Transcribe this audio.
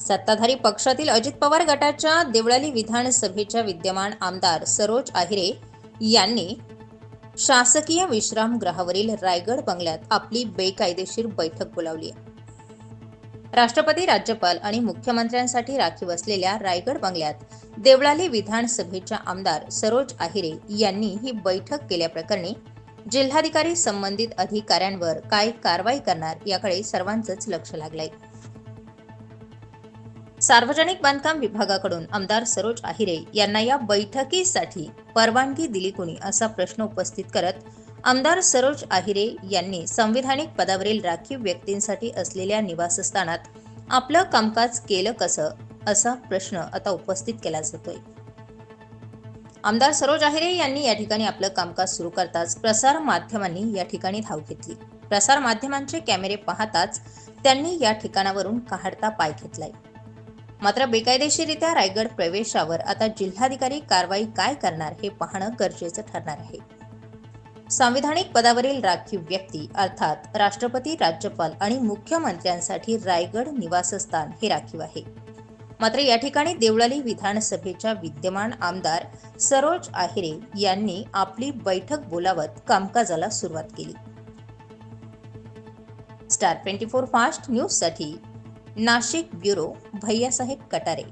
सत्ताधारी पक्षातील अजित पवार गटाच्या देवळाली विधानसभेच्या विद्यमान आमदार सरोज आहिरे यांनी शासकीय विश्रामगृहावरील रायगड बंगल्यात आपली बेकायदेशीर बैठक बोलावली आहे. राष्ट्रपती राज्यपाल आणि मुख्यमंत्र्यांसाठी राखीव असलेल्या रायगड बंगल्यात देवळाली विधानसभेच्या आमदार सरोज आहिरे यांनी ही बैठक केल्याप्रकरणी जिल्हाधिकारी संबंधित अधिकाऱ्यांवर काय कारवाई करणार याकडे सर्वांचंच लक्ष लागलंय. सार्वजनिक बांधकाम विभागाकडून आमदार सरोज आहिरे यांना या बैठकीसाठी परवानगी दिली कोणी असा प्रश्न उपस्थित करत आमदार सरोज आहिरे यांनी संविधानिक पदावरील राखीव व्यक्तींसाठी असलेल्या निवासस्थानात आपलं कामकाज केलं कसं असा प्रश्न आता उपस्थित केला जातोय. आमदार सरोज आहिरे यांनी या ठिकाणी आपलं कामकाज सुरू करताच प्रसार माध्यमांनी या ठिकाणी धाव घेतली. प्रसार माध्यमांचे कॅमेरे पाहताच त्यांनी या ठिकाणावरून काढता पाय घेतलाय. मात्र बेकायदेशीरित्या रायगड प्रवेशावर आता जिल्हाधिकारी कारवाई काय करणार हे पाहणं गरजेचं ठरणार आहे. संविधानिक पदावरील राखीव व्यक्ती अर्थात राष्ट्रपती राज्यपाल आणि मुख्यमंत्र्यांसाठी रायगड निवासस्थान हे राखीव आहे. मात्र या ठिकाणी देवळाली विधानसभेच्या विद्यमान आमदार सरोज आहिरे यांनी आपली बैठक बोलावत कामकाजाला सुरुवात केली. स्टार ट्वेंटी फोर फास्ट न्यूजसाठी नाशिक ब्युरो भैयासाहेब कटारे.